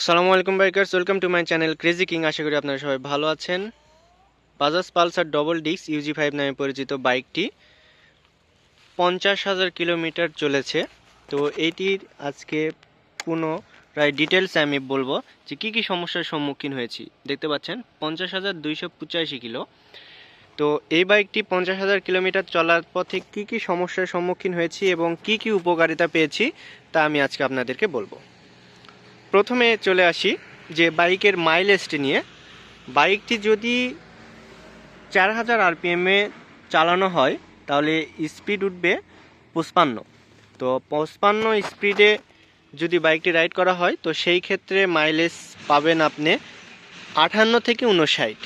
আসসালামু আলাইকুম bikers, welcome to my channel crazy king. আশা করি আপনারা সবাই ভালো আছেন। Bajaj Pulsar double disc UG five নামে পরিচিত বাইকটি পঞ্চাশ হাজার কিলোমিটার চলেছে। তো এইটির আজকে পুনরায় ডিটেলসে আমি বলব যে কী কী সমস্যার সম্মুখীন হয়েছি। দেখতে পাচ্ছেন, পঞ্চাশ হাজার দুইশো পঁচাশি কিলো। তো এই বাইকটি পঞ্চাশ হাজার কিলোমিটার চলার পথে কী কী সমস্যার সম্মুখীন হয়েছি এবং কী কী উপকারিতা পেয়েছি তা আমি আজকে আপনাদেরকে বলব। প্রথমে চলে আসি যে বাইকের মাইলেজটি নিয়ে। বাইকটি যদি চার হাজার আরপিএমে চালানো হয়, তাহলে স্পিড উঠবে পঁচপান্ন। তো পঁচপান্ন স্পিডে যদি বাইকটি রাইড করা হয়, তো সেই ক্ষেত্রে মাইলেজ পাবেন আপনি আটান্ন থেকে উনষাট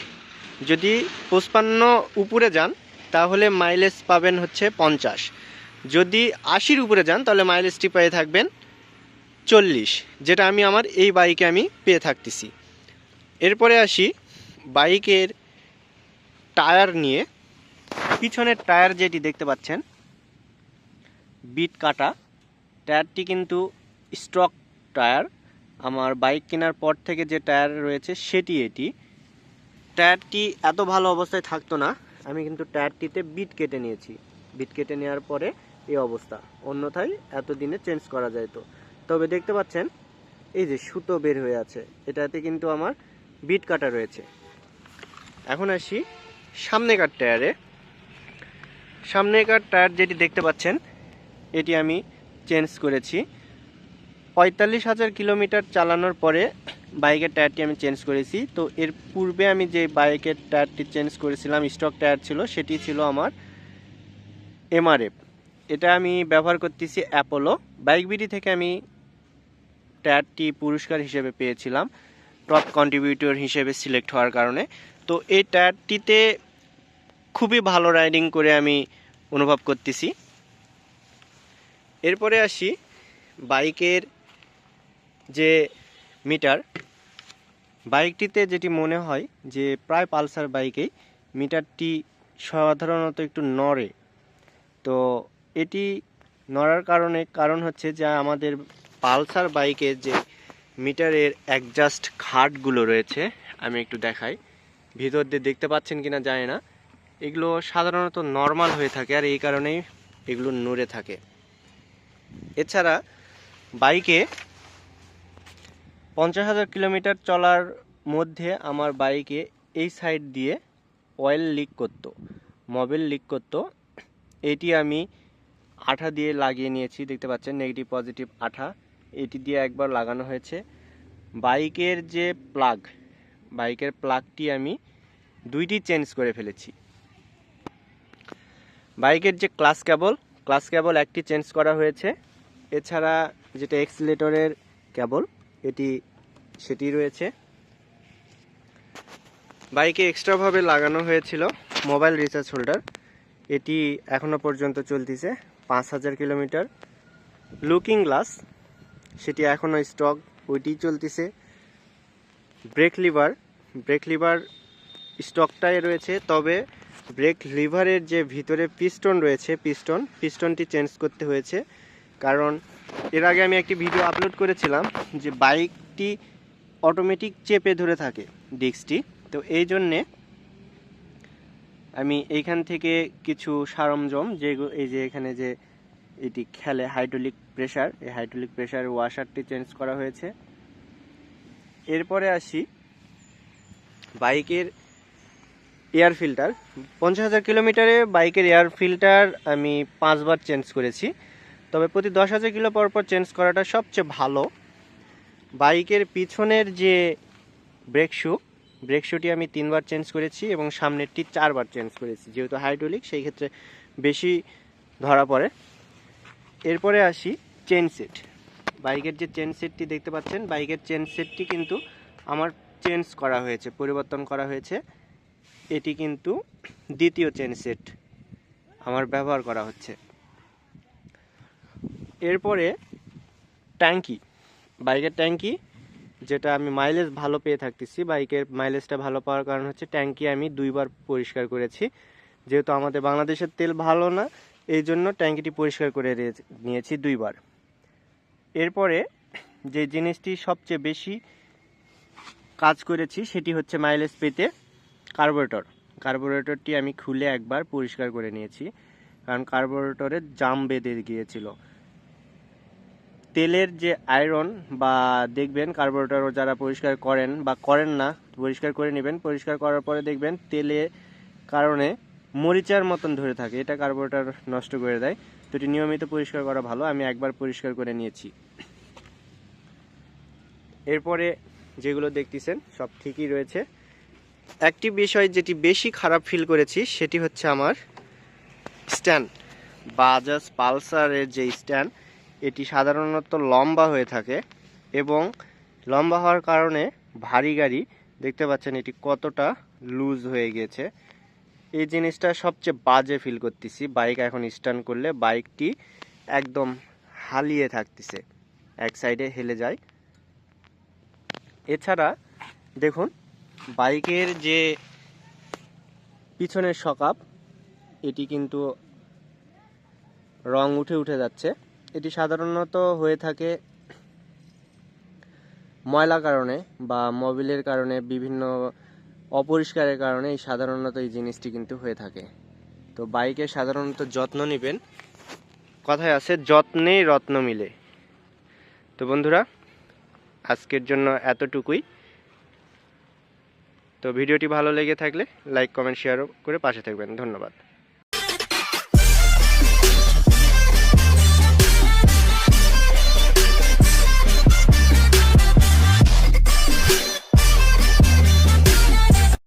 যদি পঁচপান্ন উপরে যান, তাহলে মাইলেজ পাবেন হচ্ছে পঞ্চাশ। যদি আশির উপরে যান, তাহলে মাইলেজটি পেয়ে থাকবেন চল্লিশ, যেটা আমি আমার এই বাইকে আমি পেয়ে থাকতেছি। এরপরে আসি বাইকের টায়ার নিয়ে। পিছনের টায়ার যেটি দেখতে পাচ্ছেন, বিট কাটা। টায়ারটি কিন্তু স্টক টায়ার আমার বাইক কেনার পর থেকে যে টায়ার রয়েছে সেটি এটি। টায়ারটি এত ভালো অবস্থায় থাকতো না, আমি কিন্তু টায়ারটিতে বিট কেটে নিয়েছি। বিট কেটে নেওয়ার পরে এই অবস্থা। অন্যথায় এতদিনে চেঞ্জ করা যেত তবে দেখতে পাচ্ছেন, এই যে সুতো বের হয়ে আছে। এটাতে কিন্তু আমার বিট কাটা রয়েছে। এখন আসি সামনেকার টায়ারে। সামনেকার টায়ার যেটি দেখতে পাচ্ছেন, এটি আমি চেঞ্জ করেছি। পঁয়তাল্লিশ হাজার কিলোমিটার চালানোর পরে বাইকের টায়ারটি আমি চেঞ্জ করেছি। তো এর পূর্বে আমি যে বাইকের টায়ারটি চেঞ্জ করেছিলাম, স্টক টায়ার ছিল, সেটি ছিল আমার এমআরএফ। এটা আমি ব্যবহার করতেছি অ্যাপোলো। বাইক বিডি থেকে আমি টায়ারটি পুরস্কার হিসেবে পেয়েছিলাম টপ কন্ট্রিবিউটর হিসেবে সিলেক্ট হওয়ার কারণে। তো এই টায়ারটিতে খুবই ভালো রাইডিং করে আমি অনুভব করতেছি। এরপরে আসি বাইকের যে মিটার বাইকটিতে যেটি মনে হয় যে প্রায় পালসার বাইকেই মিটারটি সাধারণত একটু নড়ে। তো এটি নড়ার কারণে, কারণ হচ্ছে যে আমাদের পালসার বাইকের যে মিটারের অ্যাডজাস্ট খাটগুলো রয়েছে, আমি একটু দেখাই। ভিতর দিয়ে দেখতে পাচ্ছেন কিনা জানি না। এগুলো সাধারণত নর্মাল হয়ে থাকে আর এই কারণেই এগুলো নড়ে থাকে। এছাড়া বাইকে পঞ্চাশ হাজার কিলোমিটার চলার মধ্যে আমার বাইকে এই সাইড দিয়ে অয়েল লিক করতো মোবিল লিক করতো। এটি আমি আঠা দিয়ে লাগিয়ে নিয়েছি, দেখতে পাচ্ছেন নেগেটিভ পজিটিভ আঠা। এটি দিয়ে একবার লাগানো হয়েছে। বাইকের যে প্লাগ, বাইকের প্লাগটি আমি দুইটি চেঞ্জ করে ফেলেছি। বাইকের যে ক্লাস কেবল ক্লাস কেবল একটি চেঞ্জ করা হয়েছে। এছাড়া যেটা এক্সিলেটরের কেবল, এটি, সেটি রয়েছে। বাইকে এক্সট্রাভাবে লাগানো হয়েছিল মোবাইল রিচার্জ হোল্ডার। এটি এখনও পর্যন্ত চলতেছে পাঁচ হাজার কিলোমিটার। লুকিং গ্লাস সেটি এখনও স্টক ওইটি চলতেছে। ব্রেক লিভার ব্রেক লিভার স্টকটাই রয়েছে, তবে ব্রেক লিভারের যে ভিতরে পিস্টন রয়েছে পিস্টন পিস্টনটি চেঞ্জ করতে হয়েছে। কারণ এর আগে আমি একটি ভিডিও আপলোড করেছিলাম যে বাইকটি অটোমেটিক চেপে ধরে থাকে ডিস্কটি তো এই জন্যে আমি এইখান থেকে কিছু সরঞ্জাম যে এই যে এখানে যে এটি খেলে হাইড্রোলিক প্রেসার এই হাইড্রোলিক প্রেসার ওয়াশারটি চেঞ্জ করা হয়েছে। এরপরে আসি বাইকের এয়ার ফিল্টার পঞ্চাশ হাজার কিলোমিটারে বাইকের এয়ার ফিল্টার আমি পাঁচবার চেঞ্জ করেছি। তবে প্রতি দশ হাজার কিলো পর পর চেঞ্জ করাটা সবচেয়ে ভালো। বাইকের পিছনের যে ব্রেক শু ব্রেক শুটি আমি তিনবার চেঞ্জ করেছি এবং সামনেরটি চারবার চেঞ্জ করেছি। যেহেতু হাইড্রোলিক সেই ক্ষেত্রে বেশি ধরা পড়ে। এরপরে আসি চেন সেট বাইকের যে চেন সেটটি দেখতে পাচ্ছেন, বাইকের চেন সেটটি কিন্তু আমার চেঞ্জ করা হয়েছে, পরিবর্তন করা হয়েছে। এটি কিন্তু দ্বিতীয় চেন সেট আমার ব্যবহার করা হচ্ছে। এরপরে ট্যাঙ্কি। বাইকের ট্যাঙ্কি, যেটা আমি মাইলেজ ভালো পেয়ে থাকতেছি, বাইকের মাইলেজটা ভালো পাওয়ার কারণ হচ্ছে ট্যাঙ্কি আমি দুইবার পরিষ্কার করেছি। যেহেতু আমাদের বাংলাদেশের তেল ভালো না এই জন্য ট্যাঙ্কিটি পরিষ্কার করে নিয়েছি দুইবার। এরপরে যে জিনিসটি সবচেয়ে বেশি কাজ করেছি সেটি হচ্ছে মাইলেজ পেতে কার্বোরেটর। কার্বোরেটরটি আমি খুলে একবার পরিষ্কার করে নিয়েছি, কারণ কার্বোরেটরে জাম বেঁধে গিয়েছিল। তেলের যে আয়রন বা দেখবেন কার্বোরেটর যারা পরিষ্কার করেন বা করেন না, পরিষ্কার করে নেবেন, পরিষ্কার করার পরে দেখবেন তেলে কারণে মরিচার মতন ধরে থাকে, এটা কার্বোরেটর নষ্ট করে দেয়। তো এটি নিয়মিত পরিষ্কার করা ভালো, আমি একবার পরিষ্কার করে নিয়েছি। এরপরে যেগুলো দেখতেছেন, সব ঠিকই রয়েছে। একটি বিষয় যেটি বেশি খারাপ ফিল করেছি, সেটি হচ্ছে আমার স্ট্যান্ড বাজাজ পালসারের যে স্ট্যান্ড এটি সাধারণত লম্বা হয়ে থাকে এবং লম্বা হওয়ার কারণে ভারী গাড়ি, দেখতে পাচ্ছেন এটি কতটা লুজ হয়ে গেছে। এই জিনিসটা সবচেয়ে বাজে ফিল করতেছি। বাইক এখন স্ট্যান্ড করলে বাইকটি একদম হালিয়ে থাকতেছে। এক সাইডে হেলে যায়। এছাড়া দেখুন বাইকের যে পিছনের সকাপ, এটি কিন্তু রং উঠে উঠে যাচ্ছে। এটি সাধারণত হয়ে থাকে ময়লা কারণে বা মোবিলের কারণে বিভিন্ন অপরিষ্কারের কারণে সাধারণত এই জিনিসটি কিন্তু হয়ে থাকে। তো বাইকে সাধারণত যত্ন নেবেন। কথায় আছে যত্নেই রত্ন মিলে। তো বন্ধুরা, আজকের জন্য এতটুকুই। তো ভিডিওটি ভালো লেগে থাকলে লাইক কমেন্ট শেয়ার করে পাশে থাকবেন। ধন্যবাদ।